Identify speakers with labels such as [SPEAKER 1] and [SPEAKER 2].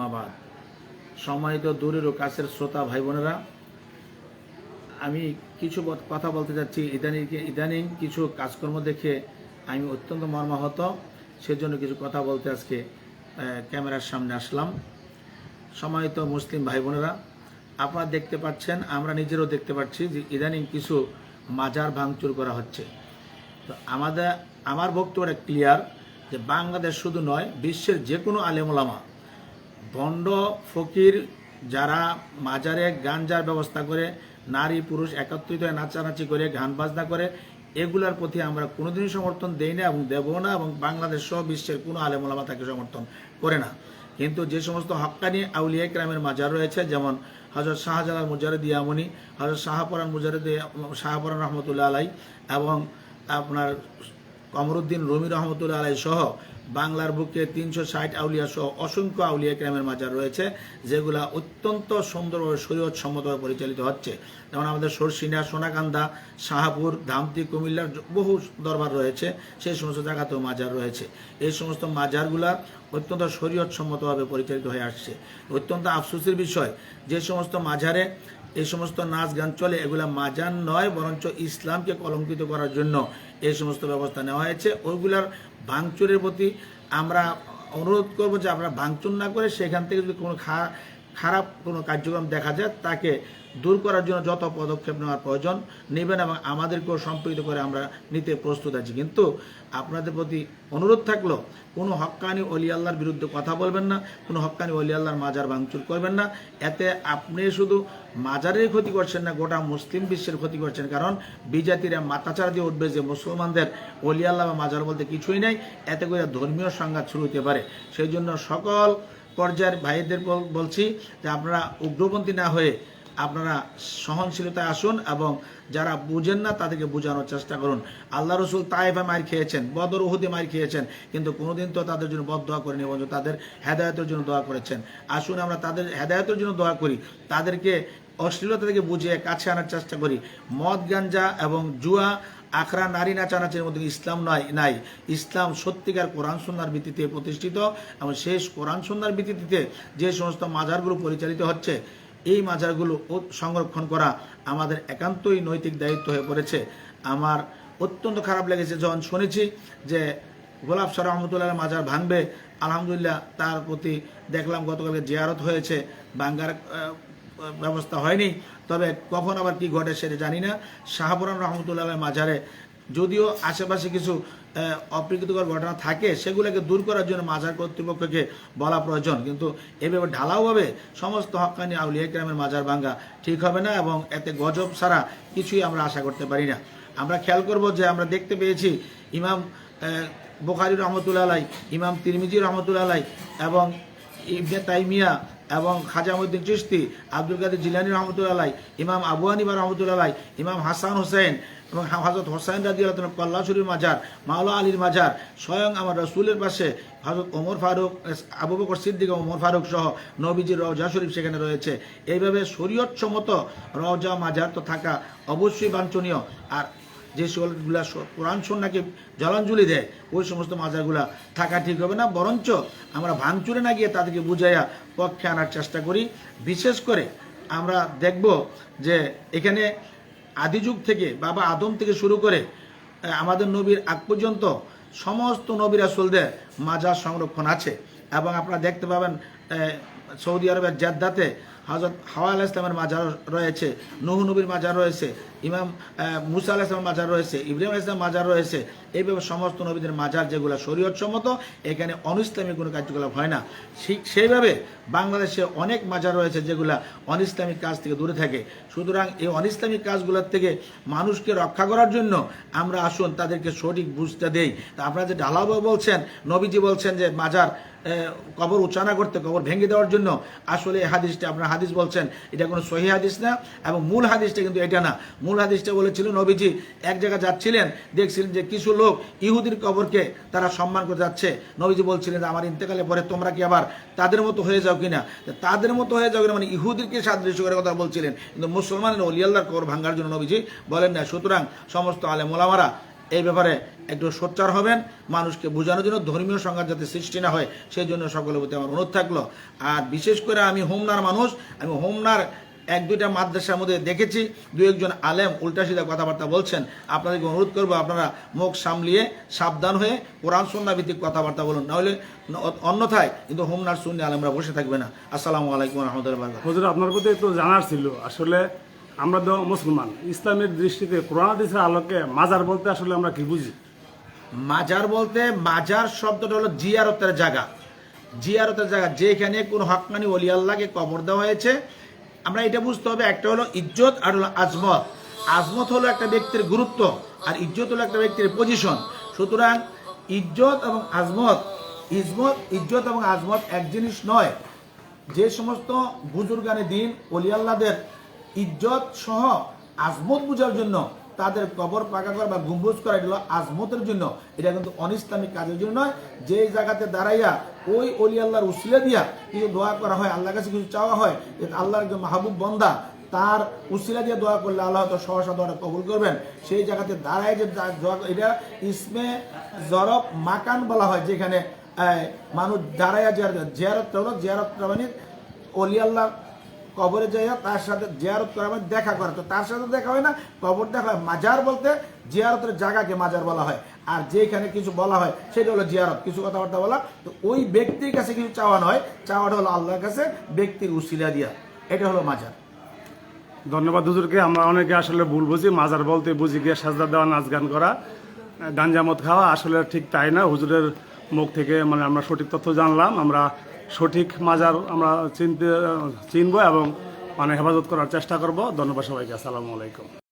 [SPEAKER 1] মাবাদ সম্মানিত দূরের ও কাছের শ্রোতা ভাই বোনেরা, আমি কিছু কথা বলতে যাচ্ছি। ইদানিং ইদানিং কিছু কাজকর্ম দেখে আমি অত্যন্ত মর্মাহত, সেজন্য কিছু কথা বলতে আজকে ক্যামেরার সামনে আসলাম। সম্মানিত মুসলিম ভাই বোনেরা, আপনারা দেখতে পাচ্ছেন, আমরা নিজেরও দেখতে পাচ্ছি যে ইদানিং কিছু মাজার ভাঙচুর করা হচ্ছে। তো আমাদের আমার বক্তব্যটা ক্লিয়ার যে বাংলাদেশ শুধু নয়, বিশ্বের যে কোনো আলেমোলামা ভণ্ড ফকির যারা মাজারে গাঞ্জার ব্যবস্থা করে, নারী, পুরুষ একত্রিত হয়ে নাচানাচি করে, গান বাজনা করে, এগুলার প্রতি আমরা কোনোদিনই সমর্থন দেই না এবং দেবো না এবং বাংলাদেশ সহ বিশ্বের কোনো আলেমোলামা তাকে সমর্থন করে না। কিন্তু যে সমস্ত হক্কানি আউলিয়া গ্রামের মাজার রয়েছে, যেমন হজরত শাহজালাল মুজারদ ইয়ামনি হজরত শাহপরান মুজারদ শাহপরান রহমতুল্লাহ আলাই এবং আপনার কমরুদ্দিন রুমি রহমতুল্লাহ আলাই সহ বাংলার বুকে তিনশো ষাট আউলিয়া সহ অসংখ্য আউলিয়া ক্রামের মাজার রয়েছে, যেগুলা অত্যন্ত সুন্দরভাবে শরীয়ত সম্মতভাবে পরিচালিত হচ্ছে। যেমন আমাদের সরসিনা, সোনাকান্দা, শাহাপুর, ধামতি, কুমিল্লার বহু দরবার রয়েছে, সেই সমস্ত জায়গাতেও মাজার রয়েছে। এই সমস্ত মাজারগুলা অত্যন্ত শরীয়ত সম্মতভাবে পরিচালিত হয়ে আসছে। অত্যন্ত আফসোসের বিষয়, যে সমস্ত মাজারে এই সমস্ত নাচ গান চলে, এগুলা মাজান নয়, বরঞ্চ ইসলামকে কলঙ্কিত করার জন্য এই সমস্ত ব্যবস্থা নেওয়া হয়েছে। ওইগুলার ভাঙচুরের প্রতি আমরা অনুরোধ করব যে আমরা ভাঙচুর না করে সেখান থেকে যদি কোনো খা- খারাপ কোনো কার্যক্রম দেখা যায়, তাকে দূর করার জন্য যত পদক্ষেপ নেওয়ার প্রয়োজন, নেবেন এবং আমাদেরকেও সম্পৃক্ত করে আমরা নিতে প্রস্তুত আছি। কিন্তু আপনাদের প্রতি অনুরোধ থাকল, কোনো হক্কানি অলি আল্লাহর বিরুদ্ধে কথা বলবেন না, কোনো হক্কানি অলি আল্লাহর মাজার ভাঙচুর করবেন না। এতে আপনি শুধু মাজারের ক্ষতি করছেন না, গোটা মুসলিম বিশ্বের ক্ষতি করছেন। কারণ বিজাতিরা মাথাচাড়া দিয়ে উঠবে যে মুসলমানদের অলি আল্লাহ বা মাজার বলতে কিছুই নেই, এতে করে ধর্মীয় সংঘাত শুরু হতে পারে। সেই জন্য সকল পর্যায়ের ভাইদের বল- বলছি যে আপনারা উগ্রপন্থী না হয়ে আপনারা সহনশীলতায় আসুন এবং যারা বুঝেন না তাদেরকে বোঝানোর চেষ্টা করুন। আল্লাহ রসুল তাইফা মার খেয়েছেন, বদর উহুদে মার খেয়েছেন, কিন্তু কোনোদিন তো তাদের জন্য বদ দোয়া করেনি এবং তাদের হেদায়তের জন্য দোয়া করেছেন। আসুন আমরা তাদের হেদায়তের জন্য দোয়া করি। তাদেরকে অশ্লীলতা থেকে বুঝিয়ে কাছে আনার চেষ্টা করি। মদ গাঞ্জা এবং জুয়া আখড়া নারী নাচানাচের মধ্যে ইসলাম নয় নাই। ইসলাম সত্যিকার কোরআন সন্ন্যার ভিত্তিতে প্রতিষ্ঠিত এবং শেষ কোরআন সন্ন্যার ভিত্তিতে যে সমস্ত মাজারগুলো পরিচালিত হচ্ছে এই মাজারগুলো সংরক্ষণ করা আমাদের একান্তই নৈতিক দায়িত্ব হয়ে পড়েছে। আমার অত্যন্ত খারাপ লেগেছে যখন শুনেছি যে গোলাপ সার রহমতুল্লাহ মাজার ভাঙবে। আলহামদুলিল্লাহ তার প্রতি দেখলাম গতকালকে জিয়ারত হয়েছে। ভাঙ্গার আহ, ব্যবস্থা হয়নি। তবে কখন আবার কি ঘটে সেটা জানি না। শাহপুরান রহমতুল্লাহ মাঝারে যদিও আশেপাশে কিছু অপ্রীতিকর ঘটনা থাকে, সেগুলোকে দূর করার জন্য মাজার কর্তৃপক্ষকে বলা প্রয়োজন। কিন্তু এভাবে ঢালাওভাবে সমস্ত হকানি আউলিয়া গ্রামের মাজার ভাঙ্গা ঠিক হবে না এবং এতে গজব ছাড়া কিছুই আমরা আশা করতে পারি না। আমরা খেয়াল করব যে আমরা দেখতে পেয়েছি ইমাম বোখারি রহমতুল্লাহ ইমাম তিরমিজি রহমতুল্লাহ এবং ইবনে তাইমিয়া এবং খাজা খাজামুদ্দিন চিস্তি আব্দুল কাদের জিলানি রহমতুল্লাহ ইমাম আবু হানিফা রহমতুল্লাহ ইমাম হাসান হোসেন এবং হজরত হোসেন রাজি আল্লাহ কল্লা মাজার, মাওলা আলীর মাজার, স্বয়ং আমার রসুলের পাশে হজরত ওমর ফারুক, আবু বকর সিদ্দিক ওমর ফারুক সহ নবীজির রওজা শরীফ সেখানে রয়েছে। এইভাবে শরীয়ত সম্মত রওজা, মাজার তো থাকা অবশ্যই বাঞ্ছনীয়। আর যে সকলগুলা কোরআন সন্নাকে জলাঞ্জলি দেয়, ওই সমস্ত মাজারগুলা থাকা ঠিক হবে না। বরঞ্চ আমরা ভাঙচুরে না গিয়ে তাদেরকে বুঝাইয়া পক্ষে আনার চেষ্টা করি। বিশেষ করে আমরা দেখব যে এখানে আদিযুগ থেকে, বাবা আদম থেকে শুরু করে আমাদের নবীর আগ পর্যন্ত সমস্ত নবীর আসলদের মাজার সংরক্ষণ আছে। এবং আপনারা দেখতে পাবেন সৌদি আরবের জেদ্দাতে হজরত হাওয়া আলাহ ইসলামের মাজার রয়েছে, নুহ নবীর মাজার রয়েছে, ইমাম মুসা আলাহ ইসলামের মাজার রয়েছে, ইব্রাহিম আলাহ ইসলামের মাজার রয়েছে, এইভাবে সমস্ত নবীদের মাজার যেগুলো শরীয়ত সম্মত এখানে অনিসলামিক কোনো কার্যকলাপ হয় না। ঠিক সেইভাবে বাংলাদেশে অনেক মাজার রয়েছে যেগুলা অনিসলামিক কাজ থেকে দূরে থাকে। সুতরাং এই অনিসলামিক কাজগুলোর থেকে মানুষকে রক্ষা করার জন্য আমরা আসুন তাদেরকে সঠিক বুঝতে দেই। তা আপনারা যে ঢালাও বলছেন, নবীজি বলছেন যে মাজার কবর উচ্চারণা করতে, কবর ভেঙে দেওয়ার জন্য, আসলে হাদিসটা আপনার হাদিস বলছেন, এটা কোনো সহি হাদিস না এবং মূল হাদিসটা কিন্তু এটা না। মূল হাদিসটা বলেছিল নবীজি, এক জায়গায় যাচ্ছিলেন, দেখছিলেন যে কিছু লোক ইহুদির কবরকে তারা সম্মান করে যাচ্ছে। নবীজি বলছিলেন আমার ইন্তেকালে পরে তোমরা কি আবার তাদের মতো হয়ে যাও কিনা? তাদের মতো হয়ে যাও কিনা মানে ইহুদিরকে সাদৃশ্য করে কথা বলছিলেন। কিন্তু মুসলমানের অলিয়াল্লার কবর ভাঙ্গার জন্য নবীজি বলেন না সুতরাং সমস্ত আলে মোলামারা এই ব্যাপারে একটু সোচ্চার হবেন, মানুষকে বোঝানোর জন্য ধর্মীয় সংঘাত যাতে সৃষ্টি না হয় সেই জন্য সকলের প্রতি আমার অনুরোধ থাকল। আর বিশেষ করে আমি হোমনার মানুষ, আমি হোমনার এক দুইটা মাদ্রাসার মধ্যে দেখেছি, দু একজন আলেম উল্টা সিধা কথাবার্তা বলছেন। আপনাদেরকে অনুরোধ করব আপনারা মুখ সামলিয়ে সাবধান হয়ে কোরআন সন্না ভিত্তিক কথাবার্তা বলুন। নাহলে অন্যথায় কিন্তু হোমনার শূন্য আলেমরা বসে থাকবে না। আসসালামু আলাইকুম রহমতুল্লাহ
[SPEAKER 2] আপনার প্রতি একটু জানার ছিল। আসলে আমরা তো মুসলমান। ইসলামের দৃষ্টিতে কোরআন হাদিসের আলোকে মাজার বলতে আসলে আমরা কি বুঝি?
[SPEAKER 1] মাজার বলতে মাজার শব্দটা হলো জিয়ারতের জায়গা। জিয়ারতের জায়গা, যেখানে কোন হকানি অলি আল্লাহকে কবর দেওয়া হয়েছে। আমরা এটা বুঝতে হবে, একটা হলো ইজ্জত আর হলো আজমত। আজমত হলো একটা ব্যক্তির গুরুত্ব আর ইজ্জত হলো একটা ব্যক্তির পজিশন সুতরাং ইজ্জত এবং আজমত, ইজমত, ইজ্জত এবং আজমত এক জিনিস নয়। যে সমস্ত বুজুর্গানে দিন অলিয়াল্লাদের ইজ্জত সহ আজমত বুঝার জন্য তাদের কবর পাকা করা বা গুম্বুজ করা এগুলো আজমতের জন্য এটা কিন্তু অনিসলামিক কাজের জন্য নয় যে জায়গাতে দাঁড়াইয়া ওই অলি আল্লাহর উসিলা দিয়া কিছু দোয়া করা হয় আল্লাহর কাছে কিছু চাওয়া হয় যে আল্লাহর একজন মাহবুব বন্দা তার উসিলা দিয়ে দোয়া করলে আল্লাহ তো সহসা দোয়াটা কবুল করবেন সেই জায়গাতে দাঁড়ায় যে এটা ইসমে জরব মাকান বলা হয় যেখানে মানুষ দাঁড়াইয়া জিয়ারত জিয়ারত জিয়ারত মানে অলি আল্লাহ কবরে যাইয়া তার সাথে জিয়ারত করা মানে দেখা করা। তো তার সাথে দেখা হয় না, কবর দেখা হয় মাজার বলতে জিয়ারতের জায়গাকে মাজার বলা হয়। আর যেখানে কিছু বলা হয়, সেটা হলো জিয়ারত। কিছু কথাবার্তা বলা, তো ওই ব্যক্তির কাছে কিছু চাওয়া নয় চাওয়াটা হলো আল্লাহর কাছে ব্যক্তির উশিলা দিয়া। এটা হলো মাজার।
[SPEAKER 2] ধন্যবাদ হুজুরকে। আমরা অনেকে আসলে ভুল বুঝি, মাজার বলতে বুঝি গিয়ে সাজদা দেওয়া, নাচ গান করা, গাঞ্জামত খাওয়া। আসলে ঠিক তাই না, হুজুরের মুখ থেকে মানে আমরা সঠিক তথ্য জানলাম। আমরা সঠিক মাজার আমরা চিনতে, চিনবো এবং মানে হেফাজত করার চেষ্টা করব। ধন্যবাদ সবাইকে। আসসালামু আলাইকুম।